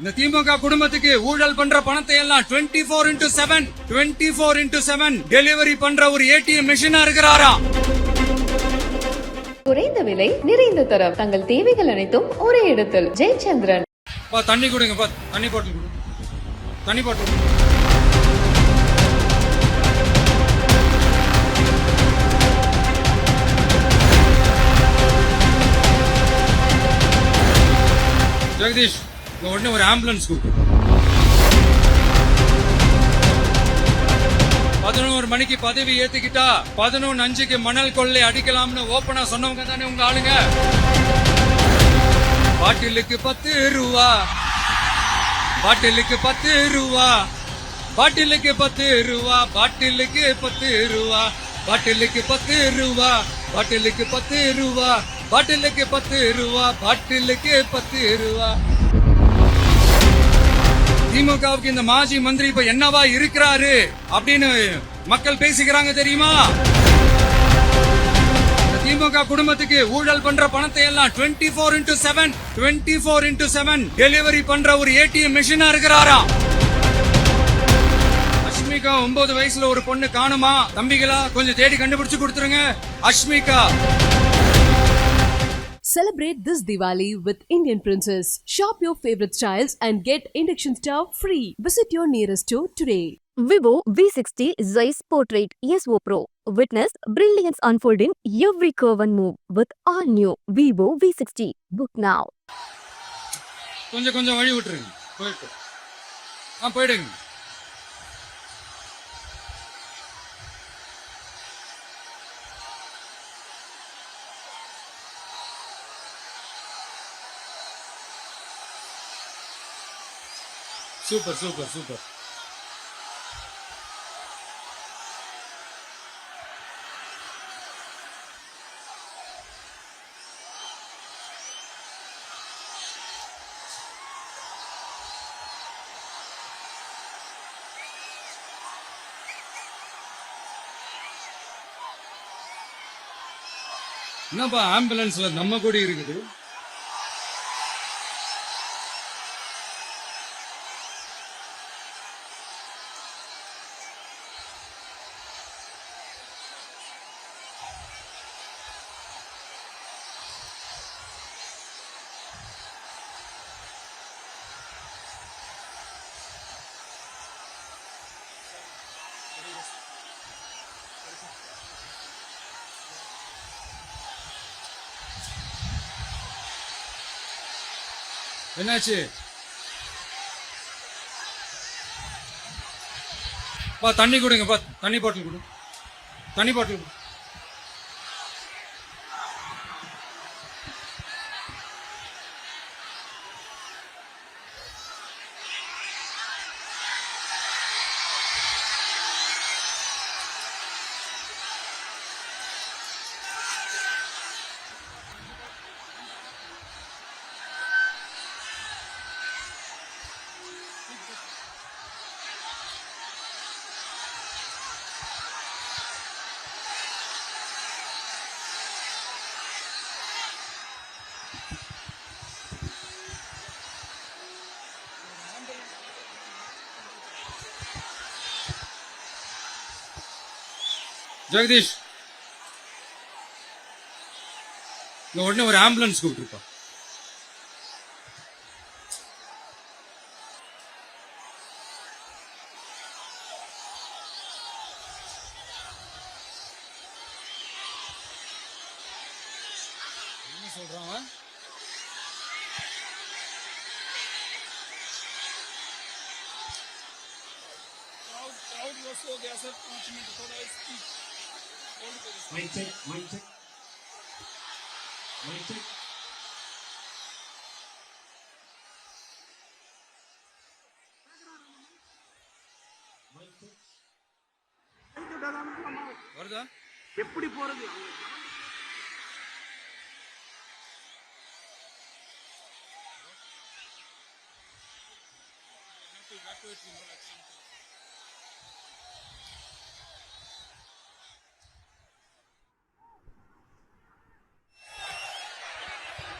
இந்த திமுக குடும்பத்துக்கு ஊழல் பண்ற பணத்தை எல்லாம் twenty four into seven twenty four into seven delivery பண்ற ஒரு ஏடிஎம் மிஷினா இருக்கிறாரா? குறைந்த விலை நிறைந்த தரம். தங்கள் தேவைகள் அனைத்தும் ஒரே இடத்தில். ஜெயச்சந்திரன். பா தண்ணி கொடுங்க பா தண்ணி பாட்டில் கொடு. தண்ணி பாட்டில் கொடு. ஜெகதீஷ் உடனே ஒரு ஆம்புலன்ஸ் கூப்பிட்டு பதினோரு மணிக்கு பதவி ஏத்துக்கிட்டா பதினொன்னு அஞ்சுக்கு மணல் கொள்ளை அடிக்கலாம்னு ஓப்பனா சொன்னவங்க தானே உங்க ஆளுங்க? பாட்டிலுக்கு பத்து ரூபா பாட்டிலுக்கு பத்து ரூபா பாட்டிலுக்கு பத்து ரூபா பாட்டிலுக்கு பத்து ரூபா பாட்டிலுக்கு பத்து ரூபா பாட்டிலுக்கு பத்து ரூபா பாட்டிலுக்கு பத்து ரூபா பாட்டிலுக்கு பத்து ரூபா திமுகவுக்கு இந்த மாஜி மந்திரி இப்ப என்னவா இருக்கிறாரு அப்படின்னு மக்கள் பேசிக்கிறாங்க தெரியுமா? திமுக குடும்பத்துக்கு ஊழல் பண்ற பணத்தை எல்லாம் twenty four into seven twenty four into seven delivery பண்ற ஒரு ஏடிஎம் மிஷினா இருக்கிறாரா அஷ்மிகா ஒன்பது வயசுல ஒரு பொண்ணு காணுமா? தம்பிகளா கொஞ்சம் தேடி கண்டுபிடிச்சு கொடுத்துருங்க. Ashmika Celebrate this Diwali with Indian Princess. Shop your favorite styles and get induction stove free. Visit your nearest store today. Vivo V60 Zeiss Portrait ESO Pro. Witness brilliance unfold in every curve and move with all new Vivo V60. Book now. கொஞ்சம் கொஞ்சம் வழி விட்டுருங்க போயிட்டு ஆ போயிடுங்க super super super என்னப்பா ஆம்புலன்ஸ்ல நம்ம கூட இருக்குது. என்னாச்சு? பா தண்ணி கொடுங்க பா. தண்ணி பாட்டில் கொடு. தண்ணி பாட்டில் கொடு. ஜெகதீஷ் இங்க உடனே ஒரு ஆம்புலன்ஸ் கூப்பிட்டுருப்பா क्रॉस हो गया सर पाँच मिनट थोड़ा इसकी mic check mic check mic check வருதா? எப்படி போறது? Evacuate the whole action.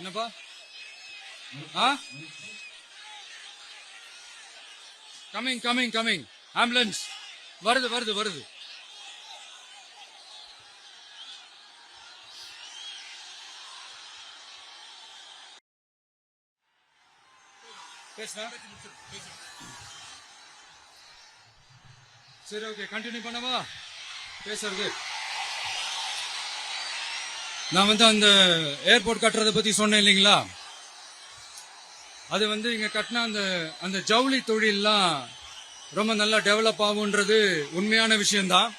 என்னப்பா? ஆ? கமிங் கமிங் கமிங் ஆம்புலன்ஸ் வருது வருது வருது. பேசுனா சரி ஓகே கண்டினியூ பண்ணவா? பேசுறது. நான் வந்து அந்த ஏர்போர்ட் கட்டுறதை பத்தி சொன்னேன் இல்லைங்களா? அது வந்து இங்க கட்டின அந்த அந்த ஜவுளி தொழில்லாம் ரொம்ப நல்லா டெவலப் ஆகுன்றது உண்மையான விஷயம்தான்.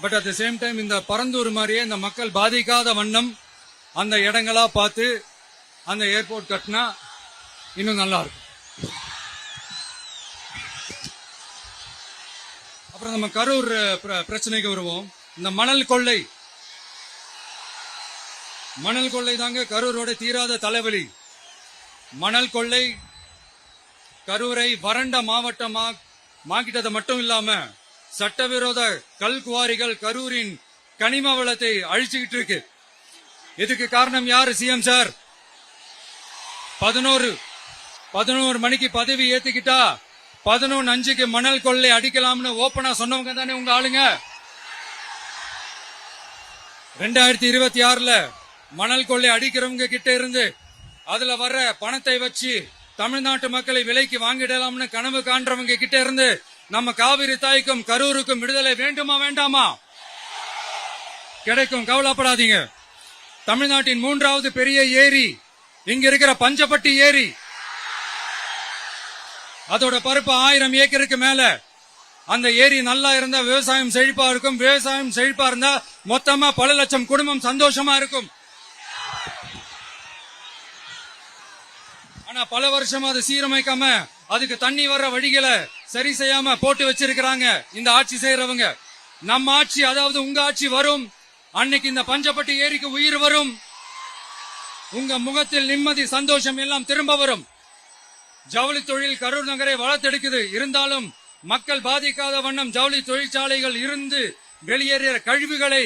But at the same time இந்த பரந்தூர் மாதிரியே இந்த மக்கள் பாதிக்காத வண்ணம் அந்த இடங்களா பார்த்து அந்த ஏர்போர்ட் கட்டினா இன்னும் நல்லா இருக்கும். அப்புறம் நம்ம கரூர் பிர- பிரச்சனைக்கு வருவோம். இந்த மணல் கொள்ளை. மணல் கொள்ளை தாங்க கரூரோட தீராத தலைவலி. மணல் கொள்ளை கரூரை வறண்ட மாவட்டமா மாக்கிட்டது மட்டும் இல்லாம சட்டவிரோத கல் குவாரிகள் கரூரின் கனிம வளத்தை அழிச்சுக்கிட்டு இருக்கு. இதுக்கு காரணம் யாரு சிஎம் சார்? பதினோரு பதினோரு மணிக்கு பதவி ஏத்துக்கிட்டா பதினொன்னு அஞ்சுக்கு மணல் கொள்ளை அடிக்கலாம்னு ஓப்பனா சொன்னவங்க தானே உங்க ஆளுங்க? ரெண்டாயிரத்தி இருபத்தி ஆறுல மணல் கொள்ளை அடிக்கிறவங்க கிட்ட இருந்து அதுல வர்ற பணத்தை வச்சு தமிழ்நாட்டு மக்களை விலைக்கு வாங்கிடலாம்னு கனவு காண்றவங்க கிட்ட இருந்து நம்ம காவிரி தாய்க்கும் கரூருக்கும் விடுதலை வேண்டுமா வேண்டாமா? கிடைக்கும் கவலைப்படாதீங்க. தமிழ்நாட்டின் மூன்றாவது பெரிய ஏரி இங்க இருக்கிற பஞ்சப்பட்டி ஏரி. அதோட பருப்பு ஆயிரம் ஏக்கருக்கு மேல. அந்த ஏரி நல்லா இருந்தா விவசாயம் செழிப்பா இருக்கும். விவசாயம் செழிப்பா இருந்தா மொத்தமா பல லட்சம் குடும்பம் சந்தோஷமா இருக்கும். ஆனா பல வருஷமா அதை சீரமைக்காம அதுக்கு தண்ணி வர்ற வழிகளை சரி செய்யாம போட்டு வச்சிருக்கிறாங்க இந்த ஆட்சி செய்யறவங்க நம்ம ஆட்சி அதாவது உங்க ஆட்சி வரும். அன்னைக்கு இந்த பஞ்சப்பட்டு ஏரிக்கு உயிர் வரும். உங்க முகத்தில் நிம்மதி சந்தோஷம் எல்லாம் திரும்ப வரும். ஜவுளி தொழில் கரூர் நகரை வளர்த்தெடுக்குது. இருந்தாலும் மக்கள் பாதிக்காத வண்ணம் ஜவுளி தொழிற்சாலைகள் இருந்து வெளியேறிய கழிவுகளை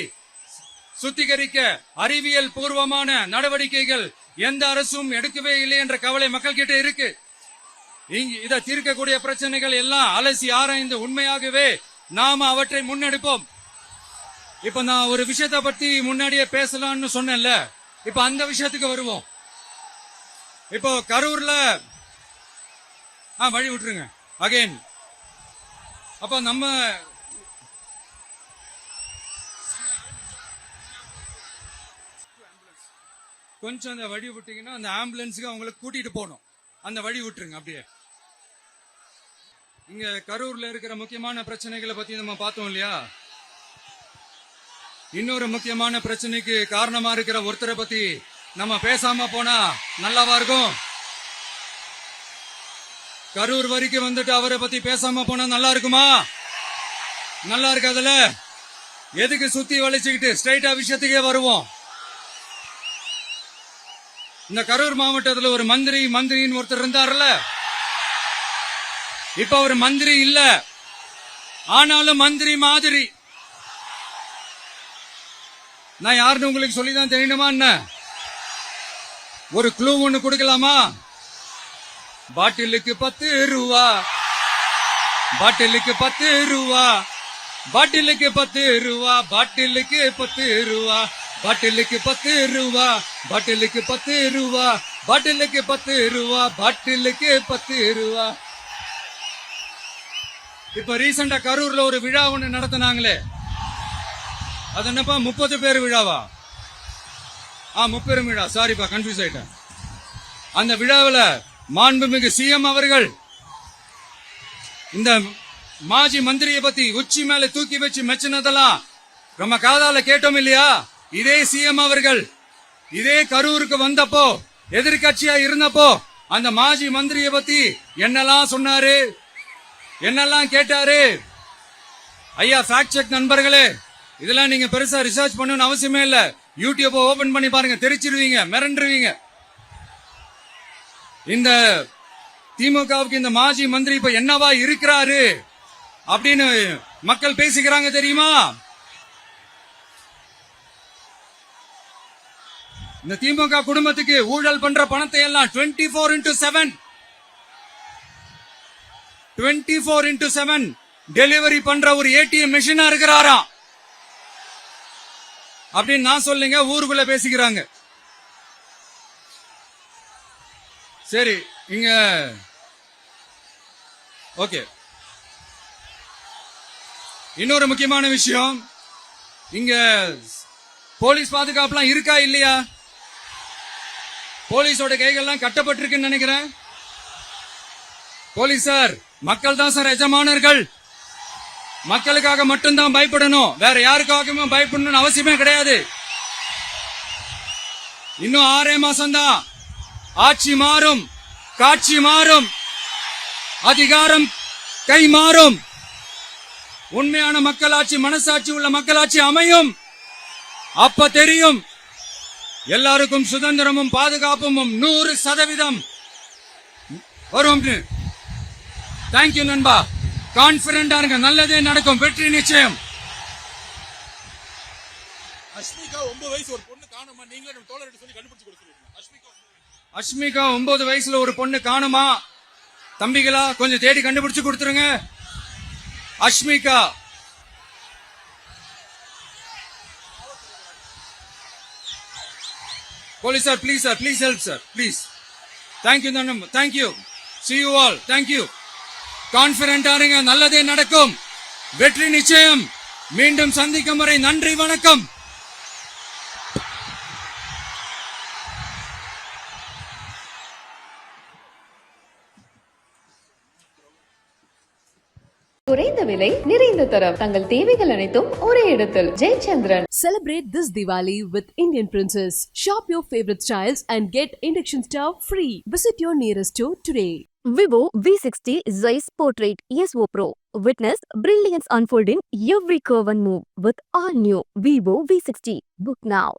சுத்திகரிக்க அறிவியல் பூர்வமான நடவடிக்கைகள் எந்த அரசும் எடுக்கவே இல்லை என்ற கவலை மக்கள் கிட்ட இருக்கு இதை தீர்க்கக்கூடிய பிரச்சனைகள் எல்லாம் அலசி ஆராய்ந்து உண்மையாகவே நாம அவற்றை முன்னெடுப்போம். இப்ப நான் ஒரு விஷயத்தை பத்தி முன்னாடியே பேசலாம்னு சொன்னேன்ல. இப்ப அந்த விஷயத்துக்கு வருவோம். இப்போ கரூர்ல ஆ வழி விட்டுருங்க. அகைன் அப்ப நம்ம கொஞ்சம் அந்த வழி விட்டீங்கன்னா அந்த ஆம்புலன்ஸுக்கு அவங்கள கூட்டிட்டு போகணும். அந்த வழி விட்டுருங்க அப்படியே. இங்க கரூர்ல இருக்கிற முக்கியமான பிரச்சனைகளை பத்தி நம்ம பார்த்தோம் இல்லையா? இன்னொரு முக்கியமான பிரச்சனைக்கு காரணமா இருக்கிற ஒருத்தரை பத்தி நம்ம பேசாம போனா நல்லாவா இருக்கும்? கரூர் வரைக்கும் வந்துட்டு அவரை பத்தி பேசாம போனா நல்லா இருக்குமா? நல்லா இருக்காதுல்ல? எதுக்கு சுத்தி வளைச்சுக்கிட்டு ஸ்ட்ரைட்டா விஷயத்துக்கே வருவோம்? இந்த கரூர் மாவட்டத்தில் ஒரு மந்திரி மந்திரின்னு ஒருத்தர் இருந்தார்ல இப்ப அவர் மந்திரி இல்ல. ஆனாலும் மந்திரி மாதிரி. நான் யாருன்னு உங்களுக்கு சொல்லிதான் தெரியணுமா என்ன? ஒரு க்ளூ ஒண்ணு கொடுக்கலாமா? பாட்டிலுக்கு பத்து ரூபா பாட்டிலுக்கு பத்து ரூபா பாட்டிலுக்கு பத்து ரூபா பாட்டிலுக்கு பத்து ரூபா பாட்டிலுக்கு பத்து ரூபா பாட்டிலுக்கு பத்து ரூபா பாட்டிலுக்கு பத்து ரூபா பாட்டிலுக்கு பத்து ரூபா இப்ப ரீசெண்டா கரூர்ல ஒரு விழா ஒண்ணு நடத்தினாங்களே. அது என்னப்பா முப்பது பேர் விழாவா? ஆ முப்பெரும் விழா. சாரிப்பா கன்ஃபியூஸ் ஆயிட்டேன். அந்த விழாவில் மாண்புமிகு சிஎம் அவர்கள் இந்த மாஜி மந்திரியை பத்தி உச்சி மேல தூக்கி வச்சு மெச்சினதெல்லாம் நம்ம காதால கேட்டோம் இல்லையா? இதே சிஎம் அவர்கள் இதே கரூருக்கு வந்தப்போ எதிர்கட்சியா இருந்தப்போ அந்த மாஜி மந்திரியை பத்தி என்னெல்லாம் சொன்னாரு? என்னெல்லாம் கேட்டாரு? ஐயா ஃபேக்ட் செக் நண்பர்களே இதெல்லாம் நீங்க பெருசா ரிசர்ச் பண்ணணும்னு அவசியமே இல்ல. யூடியூப் ஓபன் பண்ணி பாருங்க தெரிச்சிருவீங்க மிரண்டுருவீங்க. இந்த திமுகவுக்கு இந்த மாஜி மந்திரி இப்ப என்னவா இருக்கிறாரு? அப்படின்னு மக்கள் பேசிக்கிறாங்க தெரியுமா? இந்த திமுக குடும்பத்துக்கு ஊழல் பண்ற பணத்தை எல்லாம் twenty four into seven twenty four into seven delivery பண்ற ஒரு ஏடிஎம் மிஷினா இருக்கிறாரா? அப்படின்னு நான் சொல்லுங்க ஊருக்குள்ள பேசிக்கிறாங்க. சரி இங்க ஓகே இன்னொரு முக்கியமான விஷயம் இங்க போலீஸ் பாதுகாப்புலாம் இருக்கா இல்லையா? போலீஸோட கைகள்லாம் கட்டப்பட்டிருக்குன்னு நினைக்கிறேன். போலீஸ் சார் மக்கள் தான் சார் எஜமானர்கள். மக்களுக்காக மட்டும்தான் பயப்படணும். வேற யாருக்காகவும் பயப்படணும்னு அவசியமே கிடையாது. இன்னும் ஆறே மாசம்தான். ஆட்சி மாறும் காட்சி மாறும் அதிகாரம் கை மாறும். உண்மையான மக்களாட்சி மனசாட்சி உள்ள மக்களாட்சி அமையும். அப்ப தெரியும் எல்லாருக்கும் சுதந்திரமும் பாதுகாப்பும் நூறு சதவீதம். வரும் தேங்க்யூ நண்பா. கான்பிடண்டா இருங்க. நல்லதே நடக்கும். வெற்றி நிச்சயம். அஷ்மிகா ஒன்பது வயசு ஒரு பொண்ணு காணுமா? நீங்களே நம்ம தோழர்கிட்ட சொல்லி கண்டுபிடிச்சு கொடுத்துருவீங்க அஷ்மிகா அஷ்மிகா ஒன்பது வயசுல ஒரு பொண்ணு காணுமா? தம்பிகளா கொஞ்சம் தேடி கண்டுபிடிச்சு கொடுத்துருங்க. Ashmika police sir please sir please help sir please thank you thank you see you all thank you கான்பிடண்டா இருங்க நல்லதே நடக்கும். வெற்றி நிச்சயம். மீண்டும் சந்திக்கும் வரை நன்றி வணக்கம். குறைந்த விலை நிறைந்த தரம். தங்கள் தேவைகள் அனைத்தும் ஒரே இடத்தில். Jayachandran. Celebrate this Diwali with Indian Princess. Shop your favorite styles and get induction stove free. Visit your nearest store today. Vivo V60 Zeiss Portrait ESO Pro. Witness brilliance unfolding every curve and move with all new Vivo V60. Book now.